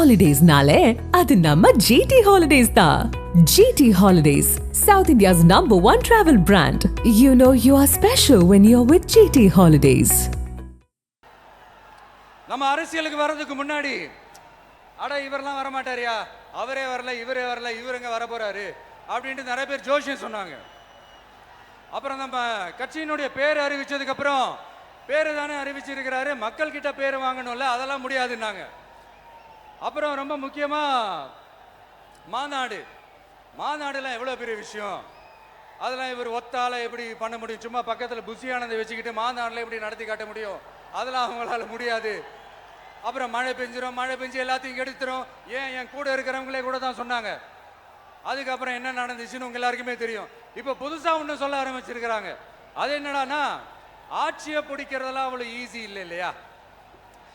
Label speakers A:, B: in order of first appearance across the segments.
A: ஹாலிடேஸ்னாலே அது நம்ம ஜிடி ஹாலிடேஸ் தான் GT Holidays south India's number one travel brand you know you are special when you are with GT Holidays
B: நம்ம அரசியலுக்கு வர்றதுக்கு முன்னாடி அட இவரெல்லாம் வர மாட்டாரியா அவரே வரல இவரே வரல இவருங்க வர போறாரு அப்படின்ட்டு நிறைய பேர் ஜோஷியம் சொன்னாங்க. அப்புறம் நம்ம கட்சியினுடைய பேர் அறிவிச்சதுக்கு அப்புறம் பேர் தானே அறிவிச்சிருக்கிறாரு. மக்கள் கிட்ட பேர் வாங்கணும்ல அதெல்லாம் முடியாதுன்னாங்க. அப்புறம் ரொம்ப முக்கியமா மாநாடு. மாநாடுலாம் எவ்வளோ பெரிய விஷயம்? அதெல்லாம் இவர் ஒத்தால எப்படி பண்ண முடியும்? சும்மா பக்கத்தில் புசியானதை வச்சுக்கிட்டு மாநாட்டில் எப்படி நடத்தி காட்ட முடியும்? அதெல்லாம் அவங்களால முடியாது. அப்புறம் மழை பெஞ்சிரும் மழை பெஞ்சு எல்லாத்தையும் கெடுத்துரும். ஏன் என் கூட இருக்கிறவங்களே கூட தான் சொன்னாங்க. அதுக்கப்புறம் என்ன நடந்துச்சுன்னு உங்க எல்லாருக்குமே தெரியும். இப்போ புதுசா ஒன்று சொல்ல ஆரம்பிச்சிருக்கிறாங்க. அது என்னடான்னா ஆட்சியை பிடிக்கிறதெல்லாம் அவ்வளோ ஈஸி இல்லை இல்லையா?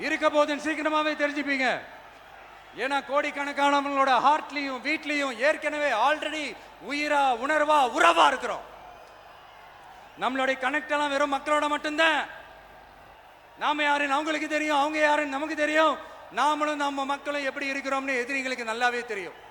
B: இருக்க போதுன்னு சீக்கிரமாவே தெரிஞ்சுப்பீங்க. ஏன்னா கோடிக்கணக்கானவங்களோட ஹார்ட்லையும் வீட்லையும் ஏற்கனவே ஆல்ரெடி உயிரா உணர்வா உறவா இருக்கிறோம். நம்மளுடைய கனெக்ட் எல்லாம் வெறும் மக்களோட மட்டும்தான். நாம யாருன்னு அவங்களுக்கு தெரியும் அவங்க யாருன்னு நமக்கு தெரியும். நாமளும் நம்ம மக்களும் எப்படி இருக்கிறோம்னு எதிரிகளுக்கு நல்லாவே தெரியும்.